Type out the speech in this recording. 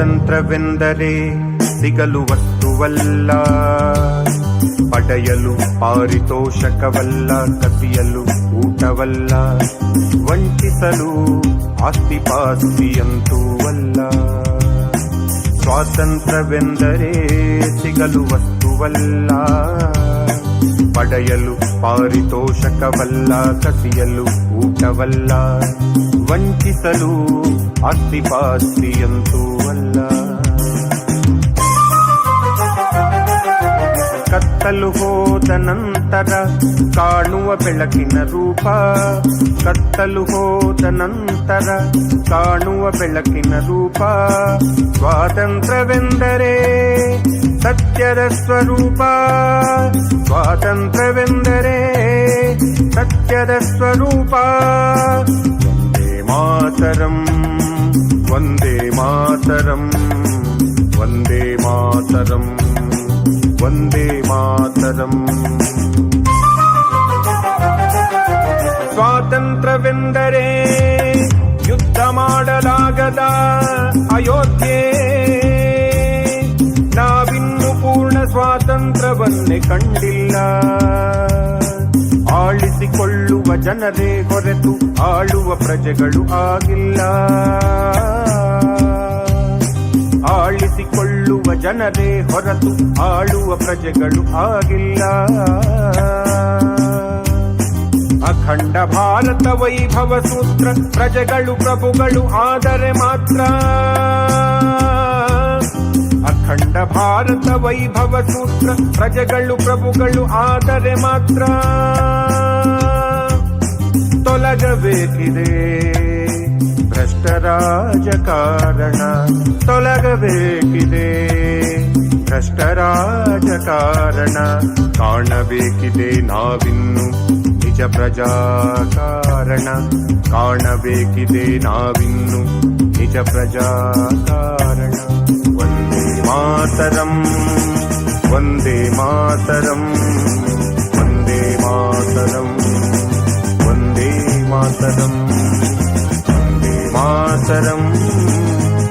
ಸ್ವಾತಂತ್ರ್ಯವೆಂದರೆ ಸಿಗಲು ವಸ್ತುವಲ್ಲ. ಪಡೆಯಲು ಪಾರಿತೋಷಕವಲ್ಲ, ಕಸಿಯಲು ಊಟವಲ್ಲ. ವಂಚಿಸಲು ಆಸ್ತಿಪಾಸ್ತಿಯಂತೂ ಅಲ್ಲ ಸ್ವಾತಂತ್ರ್ಯವೆಂದರೆ ಸಿಗಲು ವಸ್ತುವಲ್ಲ. ಪಡೆಯಲು ಪಾರಿತೋಷಕವಲ್ಲ, ಕಸಿಯಲು ಊಟವಲ್ಲ. ವಂಚಿಸಲು ಆಸ್ತಿಪಾಸ್ತಿಯಂತೂ ಅಲ್ಲ ಕತ್ತಲು ಹೋದ ನಂತರ ಕಾಣುವ ಬೆಳಕಿನ ರೂಪ ಕತ್ತಲು ಹೋದ ನಂತರ ಕಾಣುವ ಬೆಳಕಿನ ರೂಪ ಸ್ವಾತಂತ್ರ್ಯವೆಂದರೆ ಸತ್ಯದ ಸ್ವರೂಪ ಸ್ವಾತಂತ್ರ್ಯವೆಂದರೆ ಸತ್ಯದ ಸ್ವರೂಪ ವಂದೇ ಮಾತರಂ ವಂದೇ ಮಾತರಂ ವಂದೇ ಮಾತರಂ ವಂದೇ ಮಾತರಂ. ಸ್ವಾತಂತ್ರ್ಯವೆಂದರೆ ಯುದ್ಧ ಮಾಡಲಾಗದ ಅಯೋಧ್ಯೆ. ನಾವಿನ್ನು ಪೂರ್ಣ ಸ್ವಾತಂತ್ರ್ಯವನ್ನೇ ಕಂಡಿಲ್ಲ. ಆಳಿಸಿಕೊಳ್ಳುವ ಜನರೇ ಹೊರತು ಆಳುವ ಪ್ರಜೆಗಳು ಆಗಿಲ್ಲ. ಆಳಿಸಿಕೊಳ್ಳುವ ಜನರೇ ಹೊರತು ಆಳುವ ಪ್ರಜೆಗಳು ಆಗಿಲ್ಲ ಅಖಂಡ ಭಾರತ ವೈಭವ ಸೂತ್ರ, ಪ್ರಜೆಗಳು ಪ್ರಭುಗಳು ಆದರೆ ಮಾತ್ರ. ಅಖಂಡ ಭಾರತ ವೈಭವ ಸೂತ್ರ, ಪ್ರಜೆಗಳು ಪ್ರಭುಗಳು ಆದರೆ ಮಾತ್ರ. ತೊಲಗಬೇಕಿದೆ. ಭ್ರಷ್ಟ ರಾಜಕಾರಣ ತೊಲಗಬೇಕಿದೆ ಭ್ರಷ್ಟ ರಾಜಕಾರಣ ಕಾಣಬೇಕಿದೆ ನಾವಿನ್ನು ನಿಜ ಪ್ರಜಾಕಾರಣ ಕಾಣಬೇಕಿದೆ ನಾವಿನ್ನು ನಿಜ ಪ್ರಜಾಕಾರಣ ವಂದೇ ಮಾತರಂ ವಂದೇ ಮಾತರಂ ವಂದೇ ಮಾತರಂ